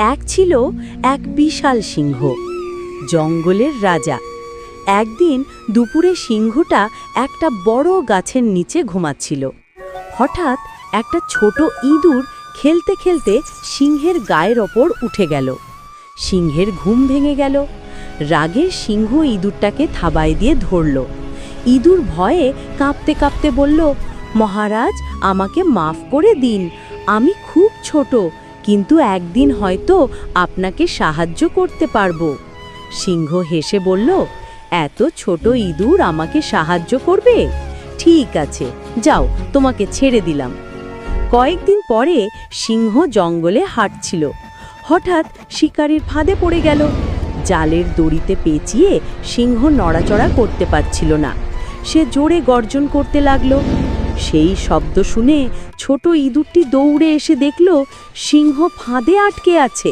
এক ছিল এক বিশাল সিংহ, জঙ্গলের রাজা। একদিন দুপুরে সিংহটা একটা বড় গাছের নিচে ঘুমাচ্ছিল। হঠাৎ একটা ছোট ইঁদুর খেলতে খেলতে সিংহের গায়ের ওপর উঠে গেল। সিংহের ঘুম ভেঙে গেল। রাগের সিংহ ইঁদুরটাকে থাবায় দিয়ে ধরল। ইঁদুর ভয়ে কাঁপতে কাঁপতে বলল, মহারাজ, আমাকে মাফ করে দিন। আমি খুব ছোট কিন্তু একদিন হয়তো আপনাকে সাহায্য করতে পারব। সিংহ হেসে বলল, এত ছোট ইঁদুর আমাকে সাহায্য করবে? ঠিক আছে, যাও, তোমাকে ছেড়ে দিলাম। কয়েকদিন পরে সিংহ জঙ্গলে হাঁটছিল। হঠাৎ শিকারির ফাঁদে পড়ে গেল। জালের দড়িতে পেঁচিয়ে সিংহ নড়াচড়া করতে পারছিল না। সে জোরে গর্জন করতে লাগল। সেই শব্দ শুনে ছোট ইঁদুরটি দৌড়ে এসে দেখল সিংহ ফাঁদে আটকে আছে।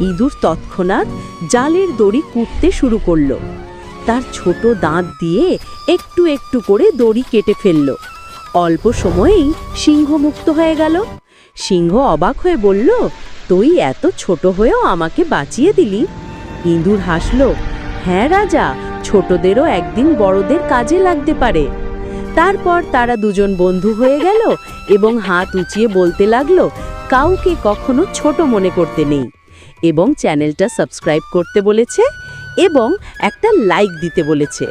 ইঁদুর তৎক্ষণাৎ জালের দড়ি কুটতে শুরু করল। তার ছোট দাঁত দিয়ে একটু একটু করে দড়ি কেটে ফেলল। অল্প সময়েই সিংহ মুক্ত হয়ে গেল। সিংহ অবাক হয়ে বলল, তুই এত ছোট হয়েও আমাকে বাঁচিয়ে দিলি? ইঁদুর হাসল হ্যাঁ রাজা, ছোটদেরও একদিন বড়দের কাজে লাগতে পারে। তারপর তারা দুজন বন্ধু হয়ে গেল এবং হাত উঁচিয়ে বলতে লাগল, কাউকে কখনো ছোট মনে করতে নেই। এবং চ্যানেলটা সাবস্ক্রাইব করতে বলেছে এবং একটা লাইক দিতে বলেছে।